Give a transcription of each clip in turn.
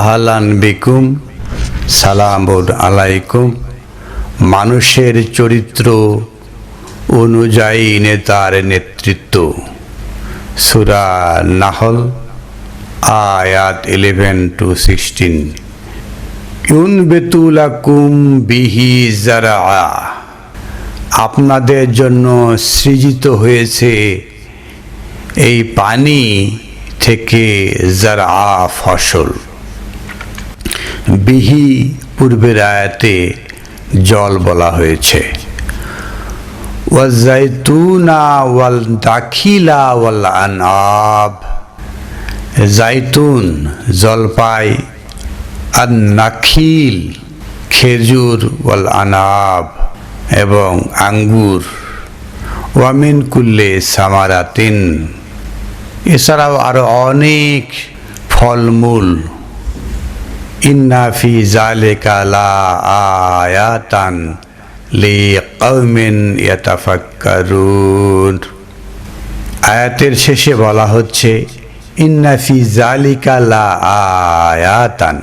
আহলান বিকুম, সালাম আলাইকুম। মানুষের চরিত্র অনুযায়ী নেতার নেতৃত্ব। সুরা নাহল, আয়াত ইলেভেন টু সিক্সটিন ইউন বেতুলাকুম বিহি জারা আপনাদের জন্য সৃজিত হয়েছে এই পানি থেকে যারা ফসল। বিহি পূর্বের আয়াতে জল বলা হয়েছে। ওয়াজাইতুনা ওয়াল দাখিলা ওয়াল আনাব। জাইতুন, জলপাই, আর নাখিল, খেজুর ওয়াল আনাব এবং আঙ্গুর। ওয়ামিন কুল্লে সামারাতিন। এছাড়াও আরও অনেক ফলমূল ইন্নাফি জালেকা লা আয়াতান লি কওমিন ইয়াতাফাক্কারুন আয়াতের শেষে বলা হচ্ছে ইন্নাফি জালিকা লা আয়াতান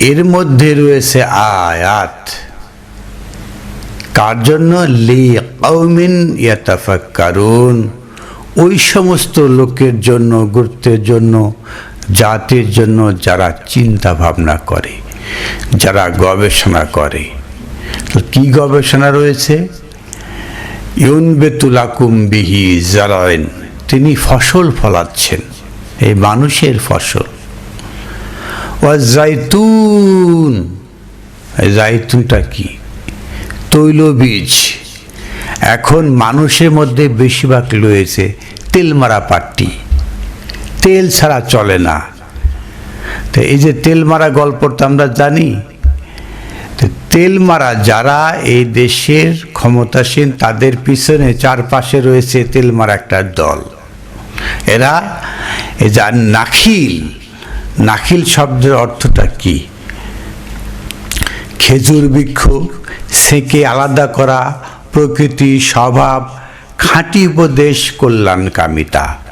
এর মধ্যে রয়েছে আয়াত। কার জন্য? লি কওমিন ইয়াতাফাক্কারুন। ওই সমস্ত লোকের জন্য, গুরুত্বের জন্য জাতির জন্য যারা চিন্তা ভাবনা করে, যারা গবেষণা করে। তো কি গবেষণা রয়েছে? ইউন বিহি জারায়েন তিনি ফসল ফলাচ্ছেন, এই মানুষের ফসল। ও জাইতুন জাইতুনটা কি? তৈলবীজ, এখন মানুষের মধ্যে বেশিরভাগ রয়েছে তেলমারা পাট্টি। তেল ছাড়া চলে না। তো এই যে তেল মারা গল্পটা আমরা জানি। তো তেল মারা যারা এই দেশের ক্ষমতাসীন, তাদের পিছনে চারপাশে রয়েছে তেল মারা একটা দল। এরা এই যা নাখিল নাখিল শব্দের অর্থটা কি? খেজুর বৃক্ষ সেকে আলাদা করা, প্রকৃতি স্বভাব, খাঁটি উপদেশ কল্যাণকামিতা। তা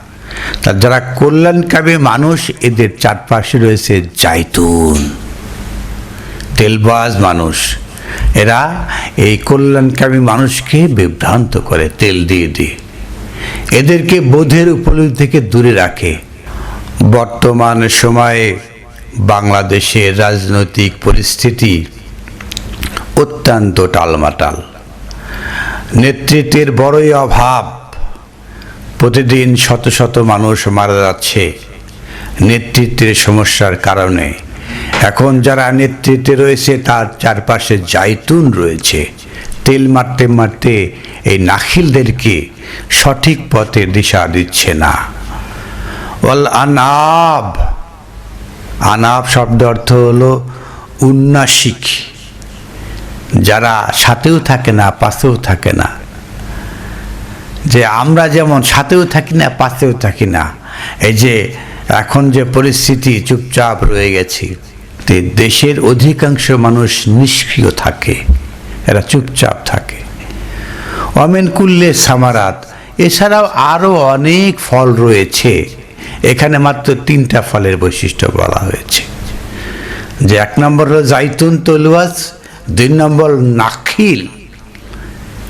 যারা কল্যাণকামী মানুষ, এদের চারপাশে রয়েছে জাইতুন, তেলবাজ মানুষ। এরা এই কল্যাণকামী মানুষকে বিভ্রান্ত করে, তেল দিয়ে দিয়ে। এদেরকে বোধের উপলব্ধি থেকে দূরে রাখে। বর্তমান সময়ে বাংলাদেশের রাজনৈতিক পরিস্থিতি অত্যন্ত টালমাটাল। নেতৃত্বের বড়ই অভাব প্রতিদিন শত শত মানুষ মারা যাচ্ছে নেতৃত্বের সমস্যার কারণে। এখন যারা নেতৃত্বে রয়েছে, তার চারপাশে জাইতুন রয়েছে। তেল মারতে মারতে এই নাখিলদেরকে সঠিক পথে দিশা দিচ্ছে না। ওয়াল আনাব। আনাব শব্দ অর্থ হলো উন্নাসিক। যারা সাথেও থাকে না, পাশেও থাকে না। যে আমরা যেমন সাথেও থাকি না, পাশেও থাকি না। এই যে এখন যে পরিস্থিতি চুপচাপ রয়ে গেছি, তে দেশের অধিকাংশ মানুষ নিষ্ক্রিয় থাকে, এরা চুপচাপ থাকে। অমেন কুল্লে সামারাত, এছাড়াও আরও অনেক ফল রয়েছে, এখানে মাত্র তিনটা ফলের বৈশিষ্ট্য বলা হয়েছে। যে এক নম্বর হলো জাইতুন তলুয়াজ দুই নম্বর নাখিল।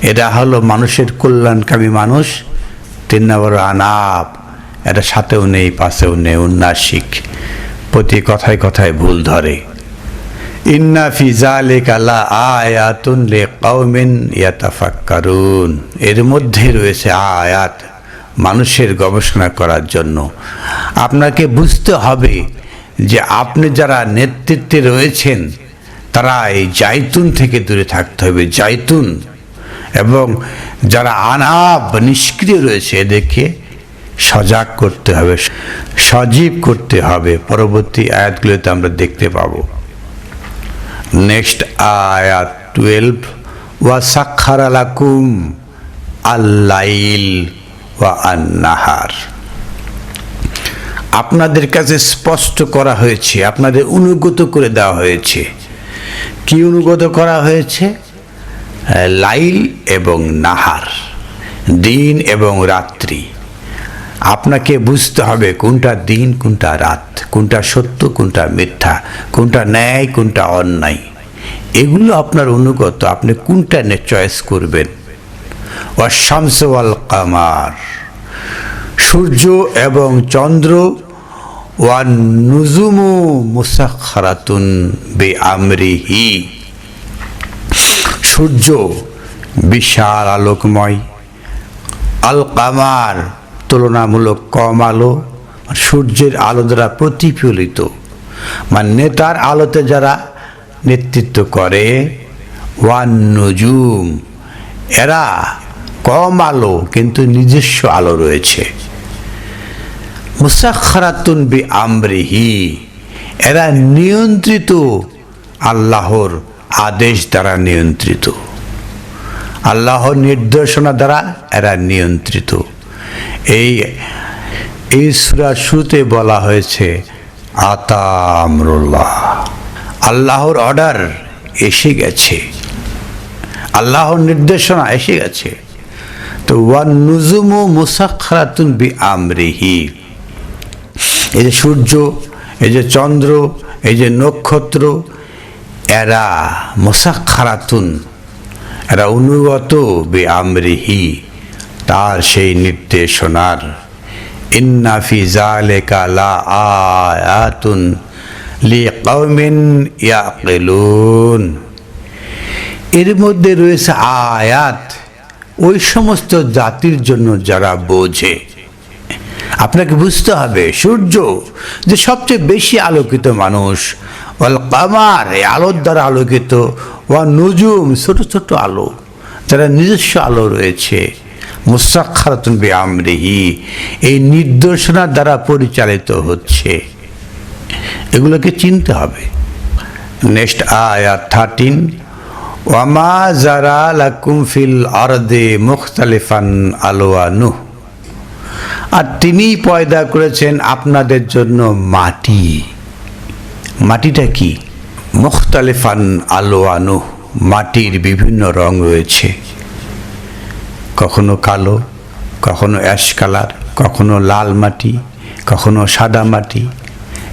এরা হলো মানুষের কল্যাণকামী মানুষ। তিন নম্বর আনাপ এটা সাথেও নেই, পাশেও নেই, উন্নাসিক। প্রতি কথায় কথায় ভুল ধরে। ইন্না ফি জালিকা লা আয়াতুন লিকাউমিন ইয়াতাফাক্কারুন। এর মধ্যে রয়েছে আয়াত, মানুষের গবেষণা করার জন্য। আপনাকে বুঝতে হবে যে আপনি যারা নেতৃত্বে রয়েছেন, তারা এই জাইতুন থেকে দূরে থাকতে হবে। জাইতুন এবং যারা আনাব, নিষ্ক্রিয় রয়েছে এদেরকে সজাগ করতে হবে, সজীব করতে হবে। পরবর্তী আয়াতগুলোতে আমরা দেখতে পাবো। নেক্সট আয়াত টুয়েলভ ওয়া সাক্ষারালাকুম আল্লাইল ওয়া আন্নাহার। আপনাদের কাছে স্পষ্ট করা হয়েছে, আপনাদের অনুগত করে দেওয়া হয়েছে। কি অনুগত করা হয়েছে? লাইল এবং নাহার, দিন এবং রাত্রি। আপনাকে বুঝতে হবে কোনটা দিন, কোনটা রাত, কোনটা সত্য, কোনটা মিথ্যা, কোনটা ন্যায়, কোনটা অন্যায়। এগুলো আপনার অনুগত, আপনি কোনটা চয়েস করবেন? শামস ওয়াল কামার। সূর্য এবং চন্দ্র, ওয়ান নুজুমু মুসাখারাতুন বে আমরিহি সূর্য বিশাল আলোকময় আল কামার তুলনামূলক কম আলো সূর্যের আলো দ্বারা প্রতিফলিত। মানে নেতার আলোতে যারা নেতৃত্ব করে ওয়ান নজুম এরা কম আলো কিন্তু নিজস্ব আলো রয়েছে। মুসাখারাতুন বি আমরিহি এরা নিয়ন্ত্রিত আল্লাহর আদেশ দ্বারা নিয়ন্ত্রিত। আল্লাহর নির্দেশনা দ্বারা এরা নিয়ন্ত্রিত। এই এই শুরুতে বলা হয়েছে, আতামরুল্লাহ। আল্লাহর অর্ডার এসে গেছে। আল্লাহর নির্দেশনা এসে গেছে। তো ওয়ান নুজুমু মুসাখারাতুন বি আমরিহি এই যে সূর্য, এই যে চন্দ্র, এই যে নক্ষত্র এরা মোসাক্ষারাতুন এরা অনুগত বে আমরিহি তার সেই নির্দেশনার। ইন্নাফি জালেকা লা আয়াতুন লি কওমিন ইয়াকিলুন। এর মধ্যে রয়েছে আয়াত, ওই সমস্ত জাতির জন্য যারা বোঝে। আপনাকে বুঝতে হবে, সূর্য যে সবচেয়ে বেশি আলোকিত মানুষ ওয়াল কামার আলোর দ্বারা আলোকিত, ওয়া নজুম, ছোট ছোট আলো, যারা নিজস্ব আলো রয়েছে মুস্তাক্ষারাতুন বে আমরিহি এই নির্দেশনার দ্বারা পরিচালিত হচ্ছে। এগুলোকে চিনতে হবে। নেক্সট আয়া থার্টিন, ওয়ামা জারা লাকুম ফিল আরদে মুখতালিফান আলোয়ানু আর তিনি পয়দা করেছেন আপনাদের জন্য মাটি। মাটিটা কি? মুখতালিফান আলোয়ানু, মাটির বিভিন্ন রং রয়েছে। কখনো কালো, কখনো অ্যাশ কালার, কখনো লাল মাটি, কখনো সাদা মাটি।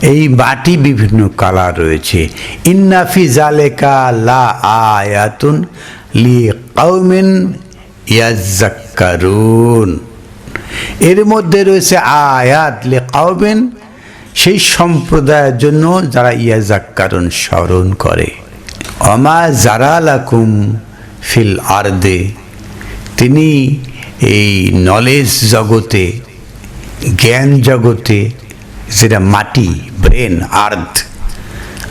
এই মাটি বিভিন্ন কালার রয়েছে। ইন্নাফি জালেকা লা আয়াতুন লি কাউমিন ইয়াজ্জাক্কারুন। এর মধ্যে রয়েছে আয়াত লে কাউমিন সেই সম্প্রদায়ের জন্য যারা ইয়াজাক্কারুন স্মরণ করে। অমা জারা লাকুম ফিল আর্দে, তিনি এই নলেজ জগতে, জ্ঞান জগতে, যেটা মাটি ব্রেন আর্থ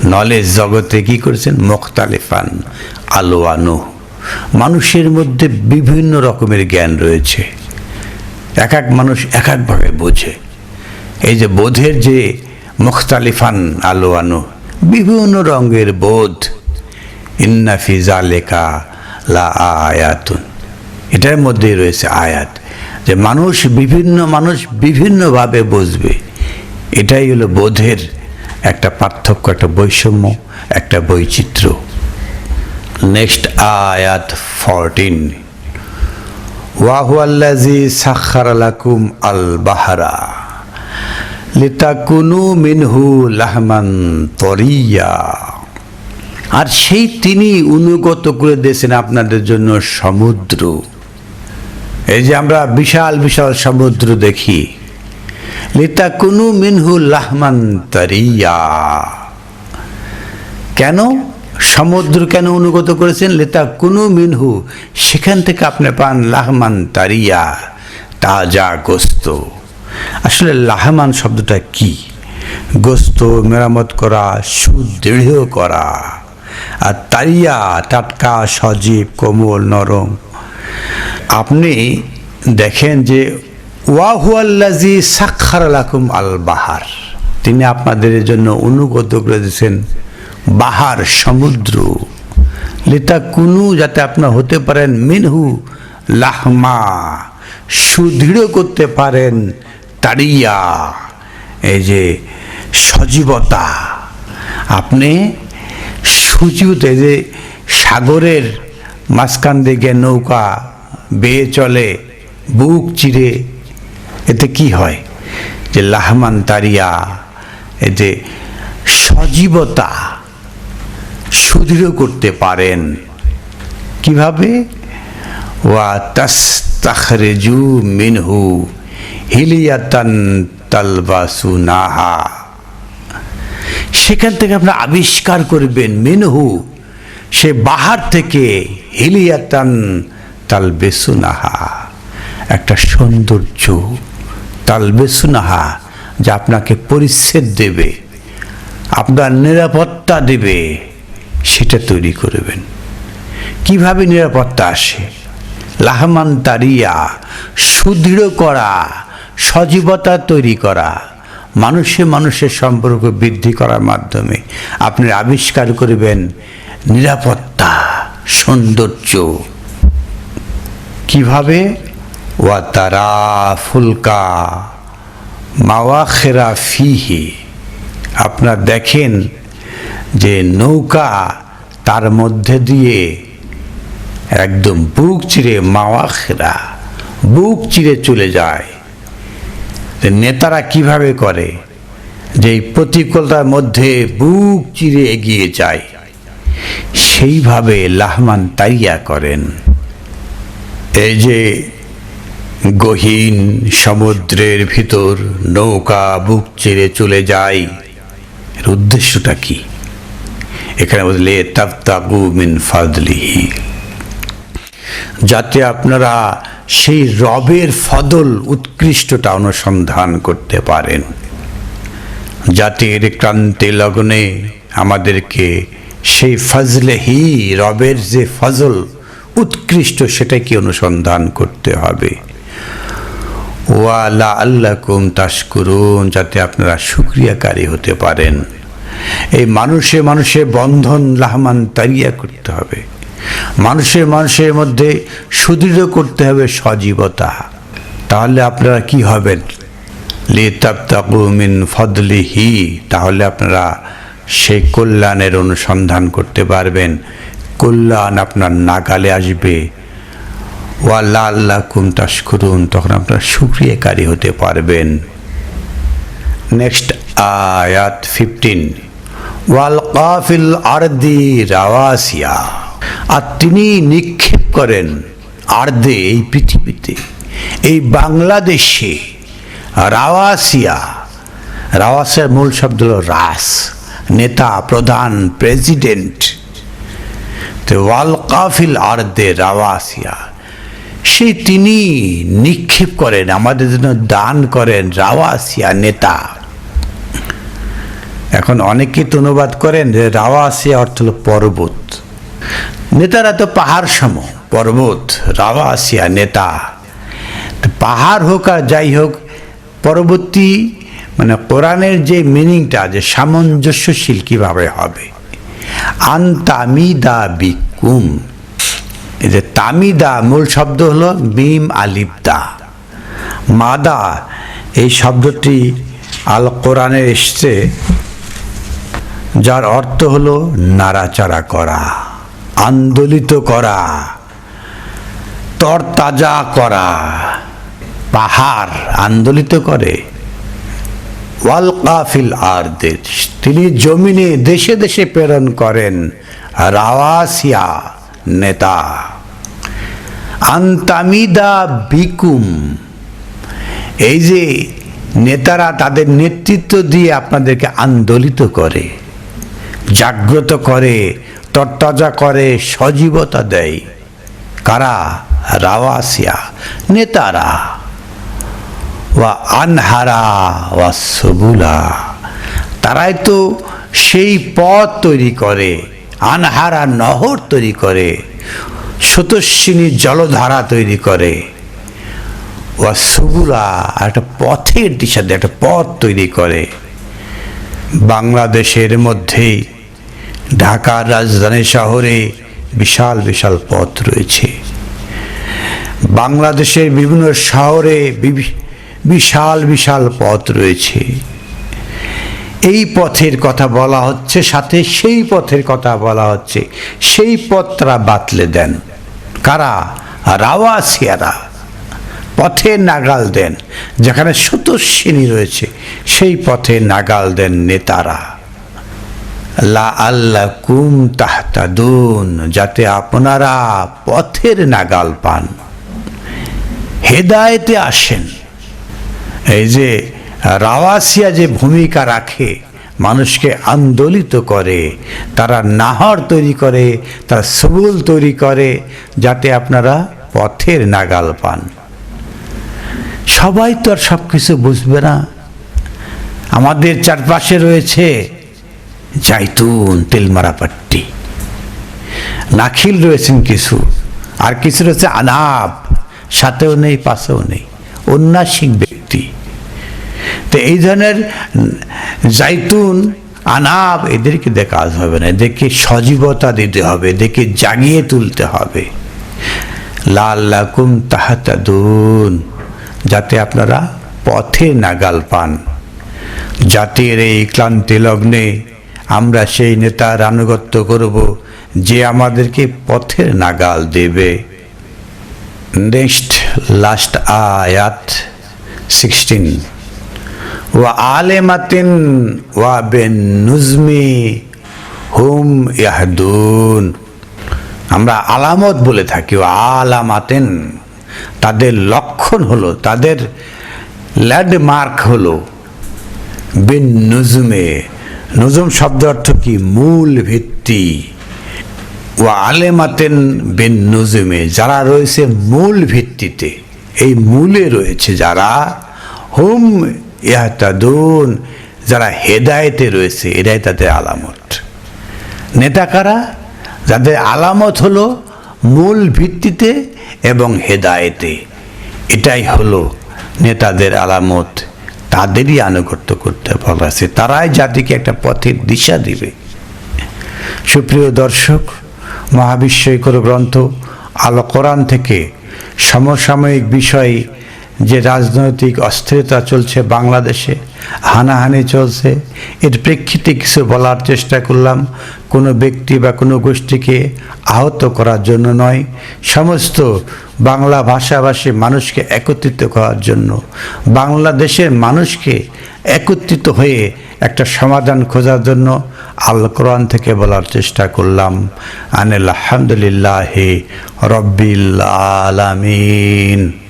নলেজ জগতে কি করেছেন? মোখতালেফান আলো আনো মানুষের মধ্যে বিভিন্ন রকমের জ্ঞান রয়েছে। এক এক মানুষ এক একভাবে বোঝে। এই যে বোধের যে মুখতালিফান আলো আনো বিভিন্ন রঙের বোধ ইন্নাফিজা লেখা লা আয়াতুন। এটার মধ্যেই রয়েছে আয়াত, যে মানুষ বিভিন্ন, মানুষ বিভিন্নভাবে বুঝবে। এটাই হলো বোধের একটা পার্থক্য, একটা বৈষম্য, একটা বৈচিত্র্য। নেক্সট আয়াত ফরটিন ওয়াহুয়াল্লাজি সাখার লাকুম আল বাহারা মিনহু লাহমান তরিয়া। আর সেই তিনি অনুগত করে দিয়েছেন আপনাদের জন্য সমুদ্র। এই যে আমরা বিশাল বিশাল সমুদ্র দেখি। লিতাকুনু মিনহু লাহমান তরিয়া। কেন? সমুদ্র কেন অনুগত করেছেন? লেতা কুনু মিনহু, সেখান থেকে আপনি পান লাহমান তারিয়া, তাজা গোস্ত। আসলে লাহমান শব্দটা কি? গোস্ত, মেরামত করা সুদৃঢ় করা, আর তারিয়া, টাটকা, সজীব, কোমল, নরম। আপনি দেখেন যে ওয়াহুয়াল্লাজি সাক্ষার লাকুম আল বাহার তিনি আপনাদের জন্য অনুগত করে দিয়েছেন, বাহার, সমুদ্র। লেতা কুনু যাতে আপনার হতে পারেন, মিনহু লাহমা। সুদৃঢ় করতে পারেন তারিয়া এই যে সজীবতা, আপনি এই যে সাগরের মাঝখান দিকে নৌকা বেয়ে চলে, বুক চিরে, এতে কি হয়? যে লাহমান তারিয়া এতে সজীবতা সুদৃঢ় করতে পারেন। কীভাবে? ওয়া তাস্তাখরেজু মিনহু। হিলিয়াতান তালবাসু নাহা সেখান থেকে আপনি আবিষ্কার করবেন মিনহু, সে বাহার থেকে হিলিয়াতান তালবেসুনাহা। একটা সৌন্দর্য তালবেসুনাহা যা আপনাকে পরিচ্ছেদ দেবে, আপনার নিরাপত্তা দেবে, সেটা তৈরি করবেন। কীভাবে নিরাপত্তা আসে? লাহমান তারিয়া সুদৃঢ় করা সজীবতা তৈরি করা, মানুষে মানুষের সম্পর্ক বৃদ্ধি করার মাধ্যমে আপনি আবিষ্কার করবেন নিরাপত্তা, সৌন্দর্য। কীভাবে? ওয়া তারা ফুলকা মাওয়াখেরা ফিহি। আপনার দেখেন যে নৌকা তার মধ্যে দিয়ে একদম বুক চিরে মাওয়াখেরা, বুক চিরে চলে যায়। নেতারা কীভাবে করে, যে প্রতিকূলতার মধ্যে বুক চিরে এগিয়ে যায়, সেইভাবে লাহমান তাইয়া করেন। এই যে গহীন সমুদ্রের ভিতর নৌকা বুক চিরে চলে যায়, এর উদ্দেশ্যটা কি? এখানে বললে তাবতাগু মিন ফাদলিহি। যাতে আপনারা সেই রবের ফদল উৎকৃষ্টটা অনুসন্ধান করতে পারেন। জাতির ক্রান্তি লগ্নে আমাদেরকে সেই ফজলেহি রবের যে ফজল উৎকৃষ্ট সেটাকে অনুসন্ধান করতে হবে। ওয়ালা আল্লাহ কুম তাস্কুরুন যাতে আপনারা সুক্রিয়াকারী হতে পারেন। এই মানুষে মানুষে বন্ধন লাহমান তারিয়া করতে হবে। মানুষের মানুষের মধ্যে সুদৃঢ় করতে হবে সজীবতা। তাহলে আপনারা কি হবেন? লিতাবতাকুমিন ফদলিহি, তাহলে আপনারা সেই কল্যাণের অনুসন্ধান করতে পারবেন। কল্যাণ আপনার নাগালে আসবে। ওয়াল্লা আল্লাহ কুম তাস করুন তখন আপনার সুক্রিয়াকারী হতে পারবেন। নেক্সট আয়াত ফিফটিন ওয়াল কাফিল আরদি রাওয়াসিয়া। আর তিনি নিক্ষেপ করেন আর্দে এই পৃথিবীতে। এই বাংলাদেশে রাওয়াসিয়া রাওয়াসের মূল শব্দ হল রাস, নেতা, প্রধান, প্রেসিডেন্ট। তো ওয়াল কাফিল আর্দে রাওয়াসিয়া সেই তিনি নিক্ষেপ করেন, আমাদের জন্য দান করেন রাওয়াসিয়া নেতা। এখন অনেকে তো অনুবাদ করেন যে রাওয়াসিয়া অর্থ হল পর্বত। নেতারা তো পাহাড় সম, পর্বত রাওয়াসিয়া নেতা। পাহাড় হোক আর যাই হোক, পরবর্তী মানে কোরআনের যে মিনিংটা যে সামঞ্জস্যশীল কীভাবে হবে? আন্তামিদা বিকুম। এই যে তামিদা মূল শব্দ হলো মিম আলিবদা মাদা, এই শব্দটি আল কোরআনে এসছে, যার অর্থ হলো নাড়াচাড়া করা। আন্দোলিত করা, তরতাজা করা, পাহাড় আন্দোলিত করে। ওয়াল কাফিল আর তিনি জমিনে দেশে দেশে প্রেরণ করেন রাওয়াসিয়া নেতা। আন্তামিদা বিকুম, এই যে নেতারা তাদের নেতৃত্ব দিয়ে আপনাদেরকে আন্দোলিত করে, জাগ্রত করে তরতাজা করে, সজীবতা দেয়। কারা? রাওয়াসিয়া। নেতারা। ওয়া আনহারা ওয়া সবুলা। তারাই তো সেই পথ তৈরি করে, আনহারা নহর তৈরি করে, স্রোতস্বিনী জলধারা তৈরি করে। ওয়া সুবুলা একটা পথের দিশা একটা পথ তৈরি করে। বাংলাদেশের মধ্যেই ঢাকার রাজধানী শহরে বিশাল বিশাল পথ রয়েছে। বাংলাদেশের বিভিন্ন শহরে বিশাল বিশাল পথ রয়েছে। এই পথের কথা বলা হচ্ছে, সাথে সেই পথের কথা বলা হচ্ছে। সেই পথ তারা বাতলে দেন। কারা? রাওয়াসিয়ারা পথে নাগাল দেন। যেখানে সুতশ্বিনী রয়েছে, সেই পথে নাগাল দেন নেতারা। লা আল্লাহ কুম তাহতাদুন, যাতে আপনারা পথের নাগাল পান। হেদায়েতে আসেন। এই যে রাওয়াসিয়া যে ভূমিকা রাখে, মানুষকে আন্দোলিত করে, তারা নাহর তৈরি করে, তারা সবুল তৈরি করে, যাতে আপনারা পথের নাগাল পান। সবাই তো আর সব কিছু বুঝবে না। আমাদের চারপাশে রয়েছে জাইতুন, তেলমারাপাট্টি। নাখিল রয়েছেন কিছু, আর কিছু রয়েছে আনাব সাথেও নেই, পাশেও নেই। উন্নাসিক ব্যক্তি। তো এই ধরনের জাইতুন আনাব এদেরকে দিয়ে কাজ হবে না। এদেরকে সজীবতা দিতে হবে, এদেরকে জাগিয়ে তুলতে হবে। লাল লাকুম তাহাতাদুন যাতে আপনারা পথে নাগাল পান। জাতির এই ক্লান্তি লগ্নে আমরা সেই নেতার আনুগত্য করব যে আমাদেরকে পথের নাগাল দেবে। নেক্সট লাস্ট আয়াত সিক্সটিন ওয়া আলেমাতিন ওয়া বেন নুজমি হুম ইয়াহদুন। আমরা আলামত বলে থাকি ও আলামাতেন। তাদের লক্ষণ হলো, তাদের ল্যান্ডমার্ক হলো বিন নজুমে নজুম শব্দ অর্থ কি? মূল ভিত্তি। ও আলেমাতেন বিন নজুমে, যারা রয়েছে মূল ভিত্তিতে, এই মূলে রয়েছে যারা হুম ইহাতাদুন যারা হেদায়েতে রয়েছে, এটাই তাদের আলামত। নেতা কারা? যাদের আলামত হলো মূল ভিত্তিতে এবং হেদায়েতে। এটাই হলো নেতাদের আলামত। তাদেরই আনুগত্য করতে আছে তারাই জাতিকে একটা পথের দিশা দিবে। সুপ্রিয় দর্শক মহাবিশ্বকর গ্রন্থ আল কোরআন থেকে সমসাময়িক বিষয় যে রাজনৈতিক অস্থিরতা চলছে বাংলাদেশে, হানাহানি চলছে, এর প্রেক্ষিতে কিছু বলার চেষ্টা করলাম। কোনো ব্যক্তি বা কোনো গোষ্ঠীকে আহত করার জন্য নয়, সমস্ত বাংলা ভাষাভাষী মানুষকে একত্রিত করার জন্য। বাংলাদেশের মানুষকে একত্রিত হয়ে একটা সমাধান খোঁজার জন্য আল কোরআন থেকে বলার চেষ্টা করলাম। আনিল আলহামদুলিল্লাহ রব্বিল আলামিন।